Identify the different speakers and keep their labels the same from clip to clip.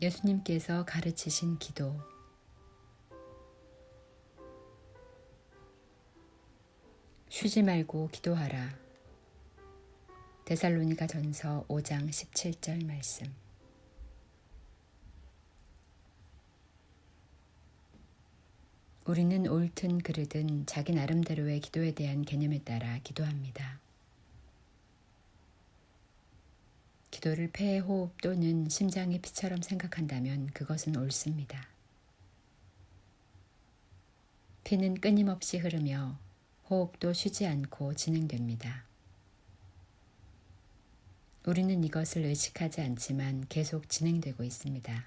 Speaker 1: 예수님께서 가르치신 기도 쉬지 말고 기도하라. 데살로니가 전서 5장 17절 말씀. 우리는 옳든 그르든 자기 나름대로의 기도에 대한 개념에 따라 기도합니다. 기도를 폐의 호흡 또는 심장의 피처럼 생각한다면 그것은 옳습니다. 피는 끊임없이 흐르며 호흡도 쉬지 않고 진행됩니다. 우리는 이것을 의식하지 않지만 계속 진행되고 있습니다.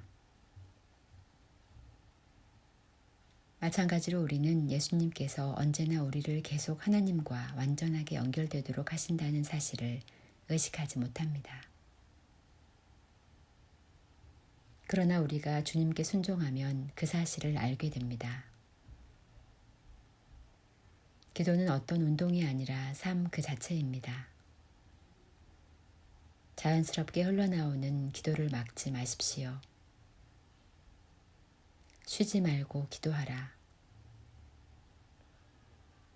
Speaker 1: 마찬가지로 우리는 예수님께서 언제나 우리를 계속 하나님과 완전하게 연결되도록 하신다는 사실을 의식하지 못합니다. 그러나 우리가 주님께 순종하면 그 사실을 알게 됩니다. 기도는 어떤 운동이 아니라 삶 그 자체입니다. 자연스럽게 흘러나오는 기도를 막지 마십시오. 쉬지 말고 기도하라.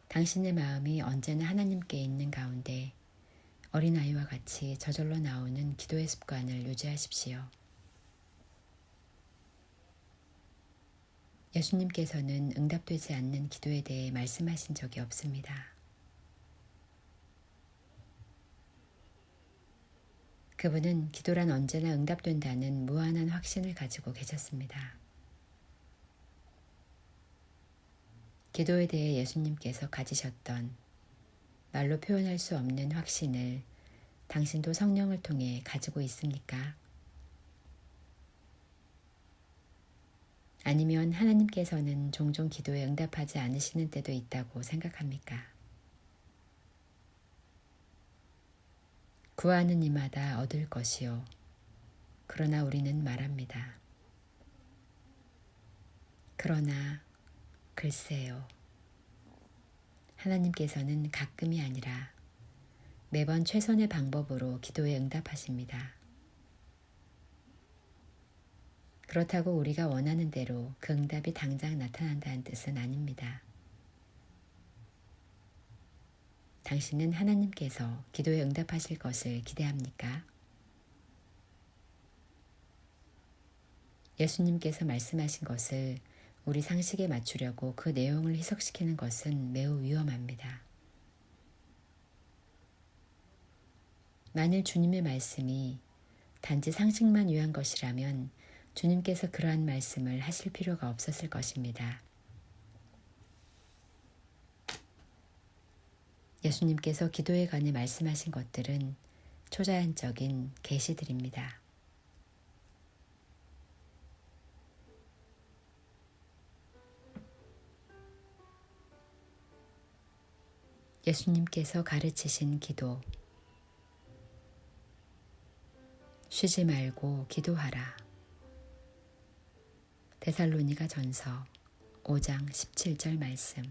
Speaker 1: 당신의 마음이 언제나 하나님께 있는 가운데 어린아이와 같이 저절로 나오는 기도의 습관을 유지하십시오. 예수님께서는 응답되지 않는 기도에 대해 말씀하신 적이 없습니다. 그분은 기도란 언제나 응답된다는 무한한 확신을 가지고 계셨습니다. 기도에 대해 예수님께서 가지셨던 말로 표현할 수 없는 확신을 당신도 성령을 통해 가지고 있습니까? 아니면 하나님께서는 종종 기도에 응답하지 않으시는 때도 있다고 생각합니까? 구하는 이마다 얻을 것이요. 그러나 우리는 말합니다. 그러나 글쎄요. 하나님께서는 가끔이 아니라 매번 최선의 방법으로 기도에 응답하십니다. 그렇다고 우리가 원하는 대로 그 응답이 당장 나타난다는 뜻은 아닙니다. 당신은 하나님께서 기도에 응답하실 것을 기대합니까? 예수님께서 말씀하신 것을 우리 상식에 맞추려고 그 내용을 해석시키는 것은 매우 위험합니다. 만일 주님의 말씀이 단지 상식만 위한 것이라면 주님께서 그러한 말씀을 하실 필요가 없었을 것입니다. 예수님께서 기도에 관해 말씀하신 것들은 초자연적인 계시들입니다. 예수님께서 가르치신 기도. 쉬지 말고 기도하라. 데살로니가 전서 5장 17절 말씀.